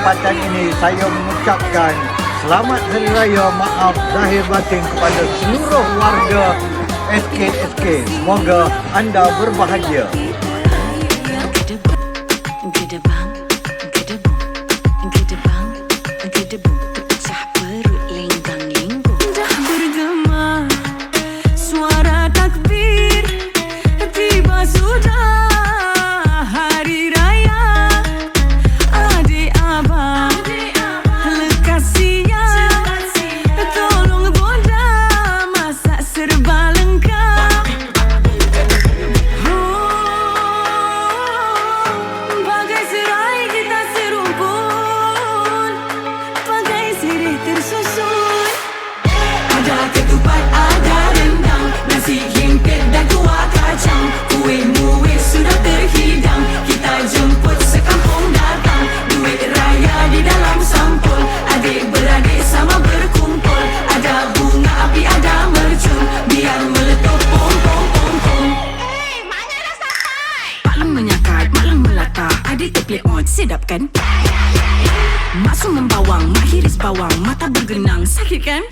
kesempatan ini saya mengucapkan Selamat Hari Raya Maaf Zahir Batin kepada seluruh warga SKSK. Semoga anda berbahagia. Melata Adik terpilih on, sedap kan? Masuk membawang, mak hiris bawang Mata bergenang, sakit kan?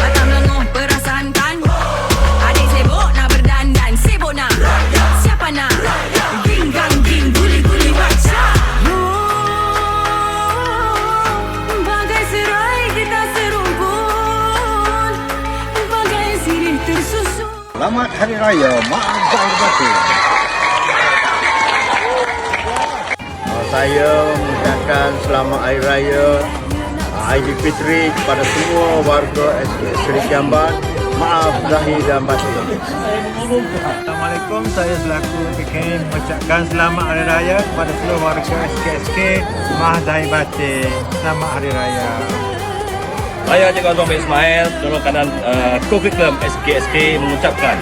Mata melenguh, perasaan kan? Adik sibuk nak berdandan, sibuk nak Siapa nak? Selamat Hari Raya Maaf Zahir Batin. Uh, Saya mengucapkan selamat Hari Raya Aidilfitri kepada semua warga Seri Kiamban. Maaf zahir dan batin. Assalamualaikum, saya selaku PKM mengucapkan selamat Hari Raya kepada seluruh warga SKSK Maha Zahir Batin. Selamat Hari Raya. Saya Cikgu bin Ismail, Ketua Kanan uh, Curriculum SKSK mengucapkan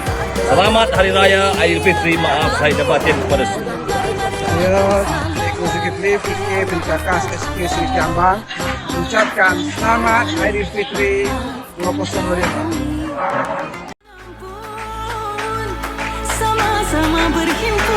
Selamat Hari Raya Aidilfitri Maaf saya dapatin kepada semua. Saya Cikgu Zulkifli Fikir bin Kakas SK Sri Kiambang mengucapkan selamat Aidilfitri 2025. Sama-sama berhimpun